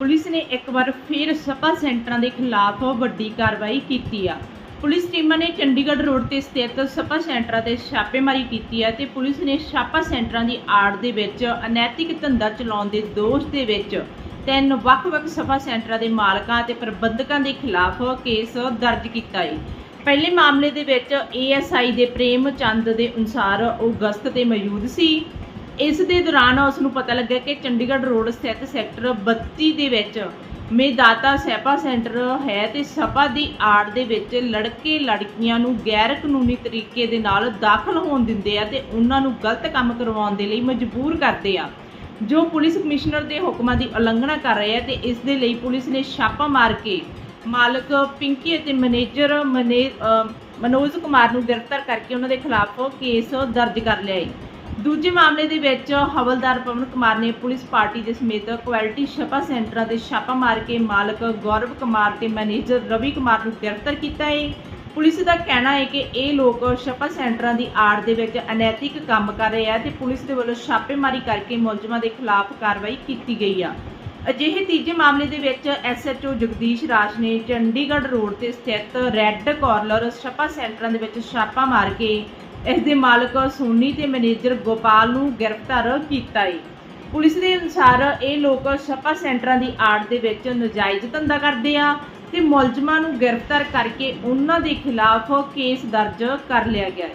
Police ਨੇ ਇੱਕ ਵਾਰ ਫਿਰ ਸਪਾ ਸੈਂਟਰਾਂ ਦੇ ਖਿਲਾਫ ਵੱਡੀ ਕਾਰਵਾਈ ਕੀਤੀ ਆ। ਪੁਲਿਸ ਟੀਮਾਂ ਨੇ ਚੰਡੀਗੜ੍ਹ ਰੋਡ ਤੇ ਸਥਿਤ ਸਪਾ ਸੈਂਟਰਾਂ ਤੇ ਛਾਪੇਮਾਰੀ ਕੀਤੀ ਹੈ ਤੇ ਪੁਲਿਸ ਨੇ ਛਾਪਾ ਸੈਂਟਰਾਂ ਦੀ ਆੜ ਦੇ ਵਿੱਚ ਅਨੈਤਿਕ ਧੰਦਾ ਚਲਾਉਣ ਦੇ ਦੋਸ਼ ਦੇ ਵਿੱਚ ਤਿੰਨ ਵੱਖ-ਵੱਖ ਸਪਾ ਸੈਂਟਰਾਂ ਦੇ ਮਾਲਕਾਂ ਤੇ ਪ੍ਰਬੰਧਕਾਂ ਦੇ ਖਿਲਾਫ ਕੇਸ ਦਰਜ ਕੀਤਾ ਹੈ ਪਹਿਲੇ ਮਾਮਲੇ ਦੇ ਵਿੱਚ ਏਐਸਆਈ ਦੇ ਪ੍ਰੇਮ ਚੰਦ ਦੇ ਅਨੁਸਾਰ ਉਹ ਗਸਤ ਤੇ ਮੌਜੂਦ ਸੀ। ਇਸ ਦੇ ਦੌਰਾਨ ਉਸ ਨੂੰ ਪਤਾ ਲੱਗਾ ਕਿ ਚੰਡੀਗੜ੍ਹ ਰੋਡ ਸਥਿਤ ਸੈਕਟਰ 32 ਦੇ ਵਿੱਚ ਮੇਦਾਤਾ ਸੈਪਾ ਸੈਂਟਰ ਹੈ ਤੇ ਸਪਾ ਦੀ ਆੜ ਦੇ ਵਿੱਚ ਲੜਕੇ ਲੜਕੀਆਂ ਨੂੰ ਗੈਰ ਕਾਨੂੰਨੀ ਤਰੀਕੇ ਦੇ ਨਾਲ ਦਾਖਲ ਹੋਣ ਦਿੰਦੇ ਆ ਤੇ ਉਹਨਾਂ ਨੂੰ ਗਲਤ ਕੰਮ ਕਰਵਾਉਣ ਦੇ ਲਈ ਮਜਬੂਰ ਕਰਦੇ ਆ। ਜੋ ਪੁਲਿਸ ਕਮਿਸ਼ਨਰ ਦੇ ਹੁਕਮਾਂ ਦੀ ਉਲੰਘਣਾ ਕਰ ਰਹੇ ਆ ਤੇ ਇਸ ਦੇ ਲਈ ਪੁਲਿਸ ਨੇ ਛਾਪਾ ਮਾਰ ਕੇ ਮਾਲਕ ਪਿੰਕੀ ਅਤੇ ਮੈਨੇਜਰ ਮਨੇ ਮਨੋਜ ਕੁਮਾਰ ਨੂੰ ਗ੍ਰਿਫਤਾਰ ਕਰਕੇ ਉਹਨਾਂ ਦੇ ਖਿਲਾਫ ਕੇਸ ਦਰਜ ਕਰ ਲਿਆ ਹੈ। ਦੂਜੇ ਮਾਮਲੇ ਦੇ ਵਿੱਚ ਹਵਲਦਾਰ ਪਵਨ ਕੁਮਾਰ ਨੇ ਪੁਲਿਸ ਪਾਰਟੀ ਦੇ ਸਮੇਤ ਕੁਆਲਿਟੀ ਛਪਾ ਸੈਂਟਰਾਂ ਦੇ ਛਾਪਾ ਮਾਰ ਕੇ ਮਾਲਕ ਗੌਰਵ ਕੁਮਾਰ ਤੇ ਮੈਨੇਜਰ ਰਵੀ ਕੁਮਾਰ ਨੂੰ ਗ੍ਰਿਫਤਾਰ ਕੀਤਾ ਹੈ। ਪੁਲਿਸ ਦਾ ਕਹਿਣਾ ਹੈ ਕਿ ਇਹ ਲੋਕ ਛਾਪਾ ਸੈਂਟਰਾਂ ਦੀ ਆੜ ਦੇ ਵਿੱਚ ਅਨੈਤਿਕ ਕੰਮ ਕਰ ਰਹੇ ਆ ਤੇ ਪੁਲਿਸ ਦੇ ਵੱਲੋਂ ਛਾਪੇਮਾਰੀ ਕਰਕੇ ਮੁਲਜ਼ਮਾਂ ਦੇ ਖਿਲਾਫ ਕਾਰਵਾਈ ਕੀਤੀ ਗਈ ਆ। ਅਜਿਹੇ ਤੀਜੇ ਮਾਮਲੇ ਦੇ ਵਿੱਚ ਐਸਐਚਓ ਜਗਦੀਸ਼ ਰਾਜ ਨੇ ਚੰਡੀਗੜ੍ਹ ਰੋਡ ਤੇ ਸਥਿਤ ਰੈੱਡ ਕਾਰਨਰ ਛਾਪਾ ਸੈਂਟਰਾਂ ਦੇ ਵਿੱਚ ਛਾਪਾ ਮਾਰ ਕੇ ਇਸ ਦੇ ਮਾਲਕ ਸੋਨੀ ਤੇ ਮੈਨੇਜਰ ਗੋਪਾਲ ਨੂੰ ਗ੍ਰਿਫਤਾਰ ਕੀਤਾ ਹੈ ਪੁਲਿਸ ਦੇ ਅਨੁਸਾਰ ਇਹ ਲੋਕ ਛਪਾ ਸੈਂਟਰਾਂ ਦੀ ਆੜ ਦੇ ਵਿੱਚ ਨਜਾਇਜ਼ ਧੰਦਾ ਕਰਦੇ ਆ ਤੇ ਮੁਲਜ਼ਮਾਂ ਨੂੰ ਗ੍ਰਿਫਤਾਰ ਕਰਕੇ ਉਹਨਾਂ ਦੇ ਖਿਲਾਫ ਕੇਸ ਦਰਜ ਕਰ ਲਿਆ ਗਿਆ। ਹੈ